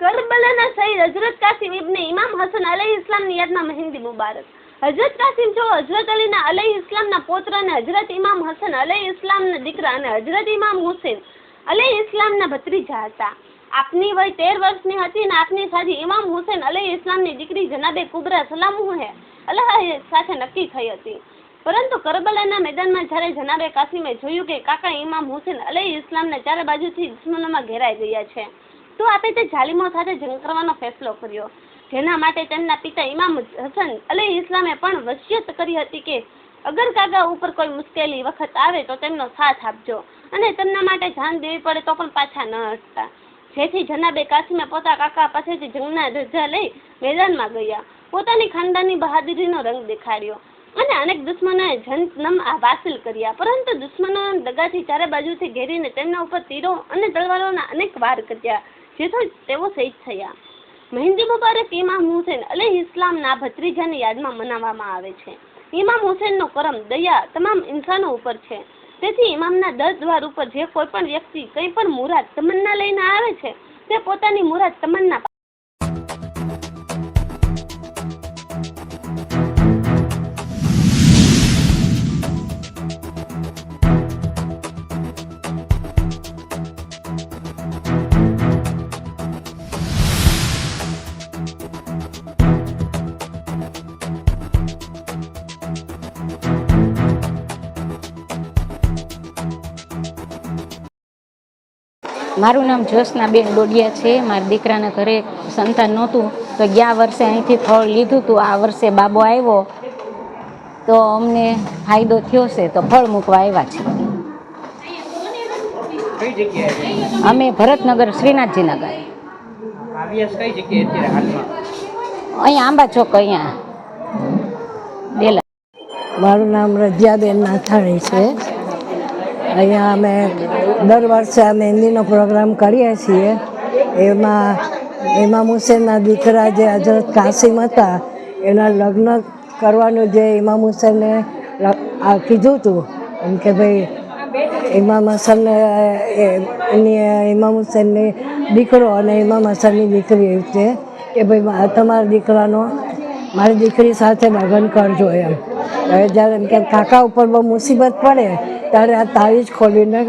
કરબલાના શહીદ હજરત કાસિમ ઇબ્ને ઇમામ હસન અલી ઇસ્લામની યાદમાં મહેંદી મુબારક. હજરત કાસિમ જો હજરત અલીના અલૈહિ ઇસ્લામના પૌત્ર અને હજરત ઇમામ હસન અલૈહિ ઇસ્લામના દીકરા અને હજરત ઇમામ હુસેન અલી ઇસ્લામના ભત્રીજા હતા. આપની વય તેર વર્ષની હતી અને આપની શાદી ઇમામ હુસેન અલી ઇસ્લામની દીકરી જનાબે કુબરા સલામુ હે, અલ્લાહ સાથે નક્કી થઈ હતી. પરંતુ કરબલાના મેદાનમાં જ્યારે જનાબે કાસિમે જોયું કે કાકા ઇમામ હુસેન અલી ઇસ્લામના ચારે બાજુથી દુશ્મનોમાં ઘેરાઈ ગયા છે તો આપે તે જાલિમો સાથે જંગ કરવાનો ફેસલો કર્યો. જેના માટે તેમના પિતા ઇમામ હસન અલૈહિ ઇસ્લામે પણ વસિયત કરી હતી કે, અગર કાકા ઉપર કોઈ મુશ્કેલી વખત આવે તો તેમનો સાથ આપજો અને તેમના માટે જાન દેવી પડે તો પણ પાછા ન હટતા. જેથી જનાબે કાસિમે પોતા કાકા પાસેથી જંગના ધજા લઈ મેદાનમાં ગયા. પોતાની ખાનદાની બહાદુરીનો રંગ દેખાડ્યો અને અનેક દુશ્મનોએ જનમ હાસિલ કર્યા. પરંતુ દુશ્મનો દગાથી ચારે બાજુથી ઘેરીને તેમના ઉપર તીરો અને તલવારોના અનેક વાર કર્યા. જેથી તેઓ શહીદ થયા. મહેંદી મુબારક ઇમામ હુસેન અલૈહિ ઇસ્લામના ભત્રીજાની યાદમાં મનાવવામાં આવે છે. ઇમામ હુસેનનો કરમ દયા તમામ ઇન્સાનો ઉપર છે. તેથી ઇમામના દર દ્વાર ઉપર જે કોઈ પણ વ્યક્તિ કંઈ પણ મુરાદ તમન્ના લઈને આવે છે, તે પોતાની મુરાદ તમન્ના મારું નામ જ્યોત્સનાબેન ડોડિયા છે. મારા દીકરાના ઘરે સંતાન નહોતું. તો ગયા વર્ષે અહીંથી ફળ લીધું હતું આ વર્ષે બાબો આવ્યો. તો અમને ફાયદો થયો છે. તો ફળ મૂકવા આવ્યા છે. અમે ભરતનગર શ્રીનાથજી નગર આવ્યા છે કઈ જગ્યાએ અત્યારે હાલમાં? અહીંયા આંબા ચોક અહીંયા. મારું નામ રજિયાબેન નાથાણી છે. અહીંયા અમે દર વર્ષે અમે હિન્દીનો પ્રોગ્રામ કરીએ છીએ. એમાં ઇમામ હુસેનના દીકરા જે હજરત કાસિમ હતા, એના લગ્ન કરવાનું જે ઇમામ હુસેને કીધું હતું એમ કે ભાઈ ઇમામ હસન એની ઇમામ હુસેનની દીકરો અને ઇમામ હસનની દીકરી એવી છે કે ભાઈ તમારા દીકરાનો, મારી દીકરી સાથે લગ્ન કરજો એમ. હવે જ્યારે એમ કે કાકા ઉપર બહુ મુસીબત પડે ત્યારે આ તાવીજ ખોલીને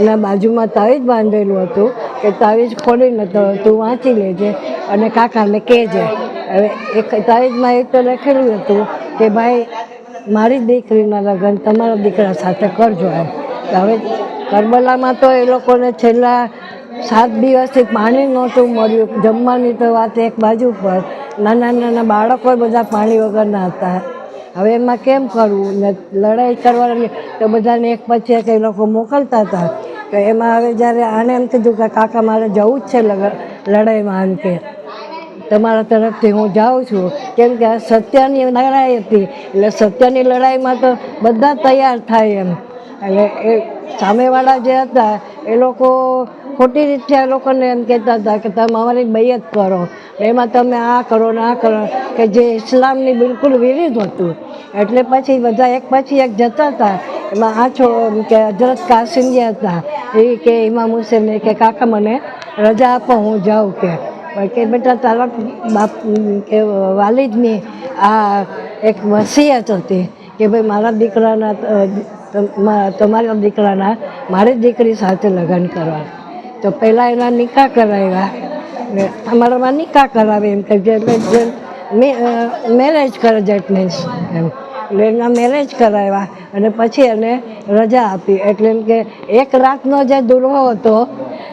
એના બાજુમાં તાવીજ બાંધેલું હતું કે તાવીજ ખોલીને તો તું વાંચી લેજે અને કાકાને કહેજે. હવે એક તાવીજમાં એક તો લખેલું હતું કે ભાઈ, મારી દીકરીના લગ્ન તમારા દીકરા સાથે કરજો એમ. હવે કરબલામાં તો એ લોકોને છેલ્લા સાત દિવસથી પાણી નહોતું મળ્યું. જમવાની તો વાત એક બાજુ પર. નાના નાના બાળકો બધા પાણી વગરના હતા. હવે એમાં કેમ કરવું? ને લડાઈ કરવાની તો બધાને એક પછી એક એ લોકો મોકલતા હતા. તો એમાં હવે જ્યારે આને એમ કીધું કે કાકા, મારે જવું જ છે લડાઈમાં એમ કે. તમારા તરફથી હું જાઉં છું. કેમ કે આ સત્યની લડાઈ હતી. એટલે સત્યની લડાઈમાં તો બધા તૈયાર થાય એમ. એટલે એ સામેવાળા જે હતા, એ લોકો ખોટી રીતે એ લોકોને એમ કહેતા હતા કે તમે અમારી બૈયત કરો. એમાં તમે આ કરો ને આ કરો. કે જે ઇસ્લામની બિલકુલ વિરુદ્ધ હતું. એટલે પછી બધા એક પછી એક જતા હતા. એમાં આ છો કે હજરત કાસિમ હતા, એ કે ઇમામ હુસેન કે કાકા મને રજા આપો, હું જાઉં કે. કે બેટા તારા બાપ કે વાલિદની આ એક વસિયત હતી કે ભાઈ મારા દીકરાના તમારા દીકરાના, મારી દીકરી સાથે લગ્ન કરવા. તો પહેલાં એના નિકાહ કરાવ્યા. ને અમારામાં નિકાહ કરાવે એમ કે જે મેરેજ કરે જેટ એમ. એટલે એના મેરેજ કરાવ્યા. અને પછી એને રજા આપી. એટલે એમ કે એક રાતનો જે દુલ્હો હતો,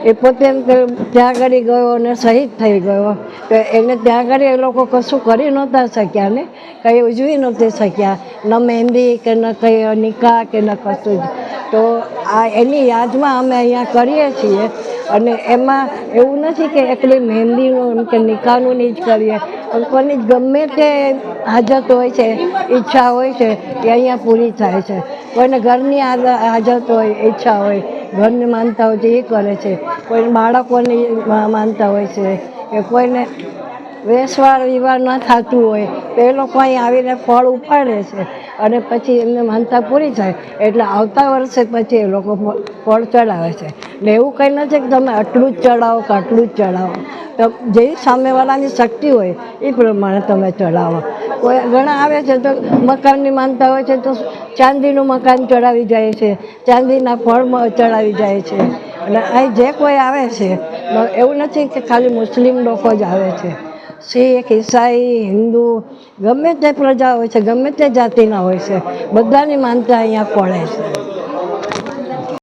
એ પોતે એમ કે ત્યાં આગળ ગયો અને શહીદ થઈ ગયો. તો એને ત્યાં આગળ એ લોકો કશું કરી નહોતા શક્યા ને. કંઈ ઉજવી નહોતી શક્યા. ન મહેંદી કે ન કંઈ નિકાહ કે ન કશું જ. તો આ એની યાદમાં અમે અહીંયા કરીએ છીએ. અને એમાં એવું નથી કે એકલી મહેંદીનું એમ કે નિકાહનું જ કરીએ. પણ કોની ગમે તે હાજત હોય છે, ઈચ્છા હોય છે એ અહીંયા પૂરી થાય છે. કોઈને ઘરની હાજ- હાજત હોય, ઈચ્છા હોય, ઘરની માનતા હોય છે, એ કરે છે. કોઈને બાળકોની માનતા હોય છે, કે કોઈને વેસવાળ વિવાહ ન થતું હોય, તો એ લોકો અહીં આવીને ફળ ઉપાડે છે અને પછી એમને માનતા પૂરી થાય. એટલે આવતા વર્ષે પછી એ લોકો ફળ ચડાવે છે. એટલે એવું કંઈ નથી કે તમે આટલું જ ચડાવો કે આટલું જ ચડાવો. જે સામેવાળાની શક્તિ હોય, એ પ્રમાણે તમે ચડાવો. કોઈ ઘણા આવે છે તો મકાનની માનતા હોય છે તો ચાંદીનું મકાન ચડાવી જાય છે, ચાંદીના ફળ ચડાવી જાય છે. અને અહીં જે કોઈ આવે છે એવું નથી કે ખાલી મુસ્લિમ લોકો જ આવે છે. શીખ, ઈસાઈ, હિન્દુ, ગમે તે પ્રજા હોય છે, ગમે તે જાતિના હોય છે, બધાની માનતા અહીંયા પડે છે.